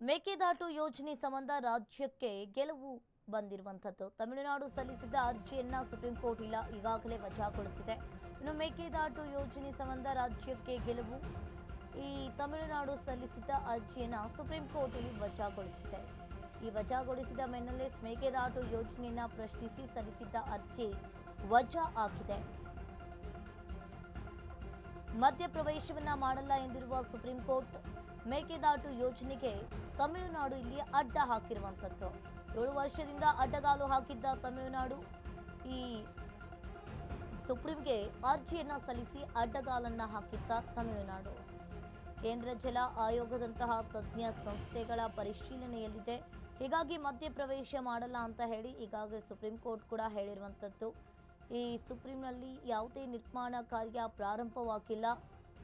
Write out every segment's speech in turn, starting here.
ಮೇಕೆದಾಟು ಯೋಜನೆ ಸಂಬಂಧ ರಾಜ್ಯಕ್ಕೆ ಗೆಲುವು ಬಂದಿರುವಂಥದ್ದು. ತಮಿಳುನಾಡು ಸಲ್ಲಿಸಿದ್ದ ಅರ್ಜಿಯನ್ನ ಸುಪ್ರೀಂ ಕೋರ್ಟ್ ಇಲ್ಲ, ಈಗಾಗಲೇ ವಜಾಗೊಳಿಸಿದೆ. ಇನ್ನು ಮೇಕೆದಾಟು ಯೋಜನೆ ಸಂಬಂಧ ರಾಜ್ಯಕ್ಕೆ ಗೆಲುವು, ಈ ತಮಿಳುನಾಡು ಸಲ್ಲಿಸಿದ್ದ ಅರ್ಜಿಯನ್ನ ಸುಪ್ರೀಂ ಕೋರ್ಟ್ ಇಲ್ಲಿ ವಜಾಗೊಳಿಸಿದೆ. ಈ ವಜಾಗೊಳಿಸಿದ ಬೆನ್ನಲ್ಲೇ ಮೇಕೆದಾಟು ಯೋಜನೆಯನ್ನ ಪ್ರಶ್ನಿಸಿ ಸಲ್ಲಿಸಿದ್ದ ಅರ್ಜಿ ವಜಾ ಆಗಿದೆ. ಮಧ್ಯಪ್ರವೇಶವನ್ನ ಮಾಡಲ್ಲ ಎಂದಿರುವ ಸುಪ್ರೀಂ ಕೋರ್ಟ್ ಮೇಕೆದಾಟು ಯೋಜನೆಗೆ ತಮಿಳುನಾಡು ಇಲ್ಲಿ ಅಡ್ಡ ಹಾಕಿರುವಂಥದ್ದು. ಏಳು ವರ್ಷದಿಂದ ಅಡ್ಡಗಾಲು ಹಾಕಿದ್ದ ತಮಿಳುನಾಡು ಈ ಸುಪ್ರೀಂಗೆ ಅರ್ಜಿಯನ್ನ ಸಲ್ಲಿಸಿ ಅಡ್ಡಗಾಲನ್ನ ಹಾಕಿದ್ದ ತಮಿಳುನಾಡು. ಕೇಂದ್ರ ಜಲ ಆಯೋಗದಂತಹ ತಜ್ಞ ಸಂಸ್ಥೆಗಳ ಪರಿಶೀಲನೆಯಲ್ಲಿದೆ. ಹೀಗಾಗಿ ಮಧ್ಯಪ್ರವೇಶ ಮಾಡಲ್ಲ ಅಂತ ಹೇಳಿ ಈಗಾಗಲೇ ಸುಪ್ರೀಂ ಕೋರ್ಟ್ ಕೂಡ ಹೇಳಿರುವಂಥದ್ದು. ಈ ಸುಪ್ರೀಂನಲ್ಲಿ ಯಾವುದೇ ನಿರ್ಮಾಣ ಕಾರ್ಯ ಪ್ರಾರಂಭವಾಗಿಲ್ಲ.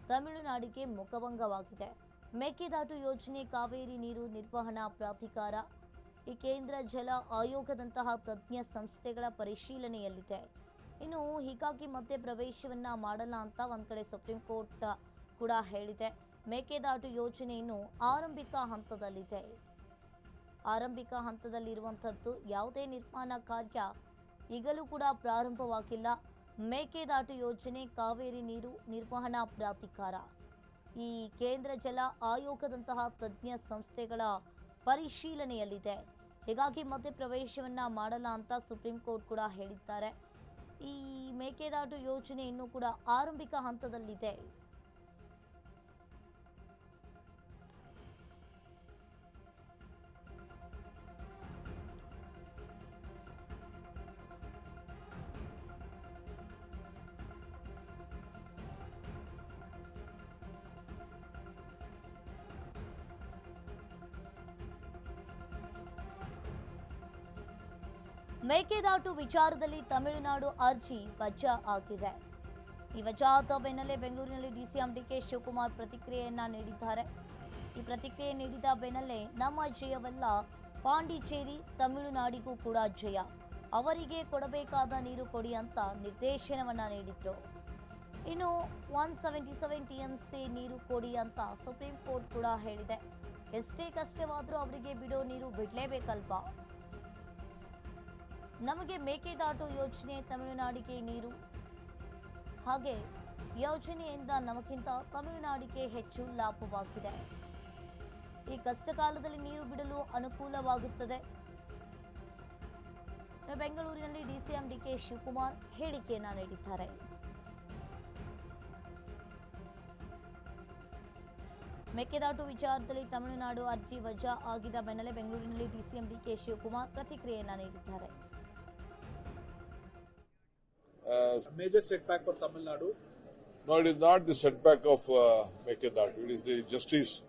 ತಮಿಳುನಾಡಿಗೆ ಮುಖಭಂಗವಾಗಿದೆ. ಮೇಕೆದಾಟು ಯೋಜನೆ ಕಾವೇರಿ ನೀರು ನಿರ್ವಹಣಾ ಪ್ರಾಧಿಕಾರ. ಈ ಕೇಂದ್ರ ಜಲ ಆಯೋಗದಂತಹ ತಜ್ಞ ಸಂಸ್ಥೆಗಳ ಪರಿಶೀಲನೆಯಲ್ಲಿದೆ. ಇನ್ನು ಹೀಗಾಗಿ ಮಧ್ಯಪ್ರವೇಶವನ್ನ ಮಾಡಲ್ಲ ಅಂತ ಒಂದ್ ಕಡೆ ಸುಪ್ರೀಂ ಕೋರ್ಟ್ ಕೂಡ ಹೇಳಿದೆ. ಮೇಕೆದಾಟು ಯೋಜನೆಯನ್ನು ಆರಂಭಿಕ ಹಂತದಲ್ಲಿದೆ. ಆರಂಭಿಕ ಹಂತದಲ್ಲಿರುವಂಥದ್ದು ಯಾವುದೇ ನಿರ್ಮಾಣ ಕಾರ್ಯ ಈಗಲೂ ಕೂಡ ಪ್ರಾರಂಭವಾಗಿಲ್ಲ. ಮೇಕೆದಾಟು ಯೋಜನೆ ಕಾವೇರಿ ನೀರು ನಿರ್ವಹಣಾ ಪ್ರಾಧಿಕಾರ. ಈ ಕೇಂದ್ರ ಜಲ ಆಯೋಗದಂತಹ ತಜ್ಞ ಸಂಸ್ಥೆಗಳ ಪರಿಶೀಲನೆಯಲ್ಲಿದೆ. ಹೀಗಾಗಿ ಮಧ್ಯಪ್ರವೇಶವನ್ನ ಮಾಡಲ್ಲ ಅಂತ ಸುಪ್ರೀಂ ಕೋರ್ಟ್ ಕೂಡ ಹೇಳಿದ್ದಾರೆ. ಈ ಮೇಕೆದಾಟು ಯೋಜನೆ ಇನ್ನೂ ಕೂಡ ಆರಂಭಿಕ ಹಂತದಲ್ಲಿದೆ. ಮೇಕೆದಾಟು ವಿಚಾರದಲ್ಲಿ ತಮಿಳುನಾಡು ಅರ್ಜಿ ವಜಾ ಆಗಿದೆ. ಈ ವಜಾದ ಬೆನ್ನಲ್ಲೇ ಬೆಂಗಳೂರಿನಲ್ಲಿ ಡಿಸಿಎಂ ಡಿಕೆ ಶಿವಕುಮಾರ್ ಪ್ರತಿಕ್ರಿಯೆಯನ್ನ ನೀಡಿದ್ದಾರೆ. ಈ ಪ್ರತಿಕ್ರಿಯೆ ನೀಡಿದ ಬೆನ್ನಲ್ಲೇ ನಮ್ಮ ಜಯವಲ್ಲ, ಪಾಂಡಿಚೇರಿ ತಮಿಳುನಾಡಿಗೂ ಕೂಡ ಜಯ. ಅವರಿಗೆ ಕೊಡಬೇಕಾದ ನೀರು ಕೊಡಿ ಅಂತ ನಿರ್ದೇಶನವನ್ನ ನೀಡಿದ್ರು. ಇನ್ನು one seventy seven T M ನೀರು ಕೊಡಿ ಅಂತ ಸುಪ್ರೀಂ ಕೋರ್ಟ್ ಕೂಡ ಹೇಳಿದೆ. ಎಷ್ಟೇ ಕಷ್ಟವಾದರೂ ಅವರಿಗೆ ಬಿಡೋ ನೀರು ಬಿಡಲೇಬೇಕಲ್ವಾ? ನಮಗೆ ಮೇಕೆದಾಟು ಯೋಜನೆ ತಮಿಳುನಾಡಿಗೆ ನೀರು. ಹಾಗೆ ಯೋಜನೆಯಿಂದ ನಮಗಿಂತ ತಮಿಳುನಾಡಿಗೆ ಹೆಚ್ಚು ಲಾಭವಾಗಿದೆ. ಈ ಕಷ್ಟ ಕಾಲದಲ್ಲಿ ನೀರು ಬಿಡಲು ಅನುಕೂಲವಾಗುತ್ತದೆ. ಬೆಂಗಳೂರಿನಲ್ಲಿ ಡಿಸಿಎಂ ಡಿಕೆ ಶಿವಕುಮಾರ್ ಹೇಳಿಕೆಯನ್ನ ನೀಡಿದ್ದಾರೆ. ಮೇಕೆದಾಟು ವಿಚಾರದಲ್ಲಿ ತಮಿಳುನಾಡು ಅರ್ಜಿ ವಜಾ ಆಗಿದ ಬೆನ್ನಲ್ಲೇ ಬೆಂಗಳೂರಿನಲ್ಲಿ ಡಿಸಿಎಂ ಡಿಕೆ ಶಿವಕುಮಾರ್ ಪ್ರತಿಕ್ರಿಯೆಯನ್ನ ನೀಡಿದ್ದಾರೆ. Uh, major setback for Tamil Nadu. no, it is not the setback of uh. It is the justice.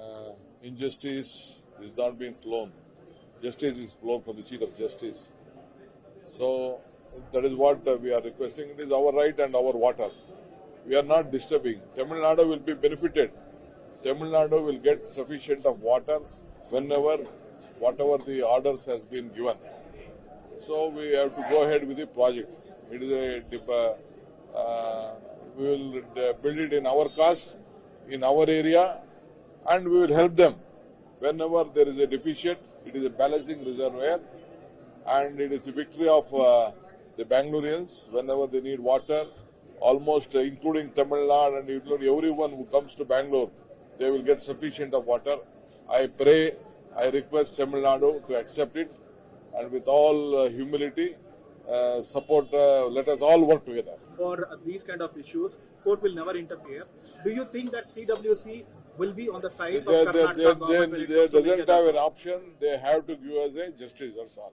Uh, injustice is not being flown. Justice is flown from the seat of justice. So that is what uh, we are requesting. It is our right and our water. We are not disturbing. Tamil Nadu will be benefited. Tamil Nadu will get sufficient of water whenever, whatever the orders has been given. So we have to go ahead with the project. It is a uh, we will build it in our cost, in our area, and we will help them whenever there is a deficit. It is a balancing reservoir, and it is a victory of uh, the Bangaloreans whenever they need water. Almost uh, including Tamil Nadu and including everyone who comes to Bangalore, they will get sufficient of water. I pray, I request Tamil Nadu to accept it and with all uh, humility uh, support uh, let us all work together. For these kind of issues, court will never interfere. Do you think that CWC will be on the side they, of they, Karnataka they, government they, they doesn't have an option. They have to give us a justice that's all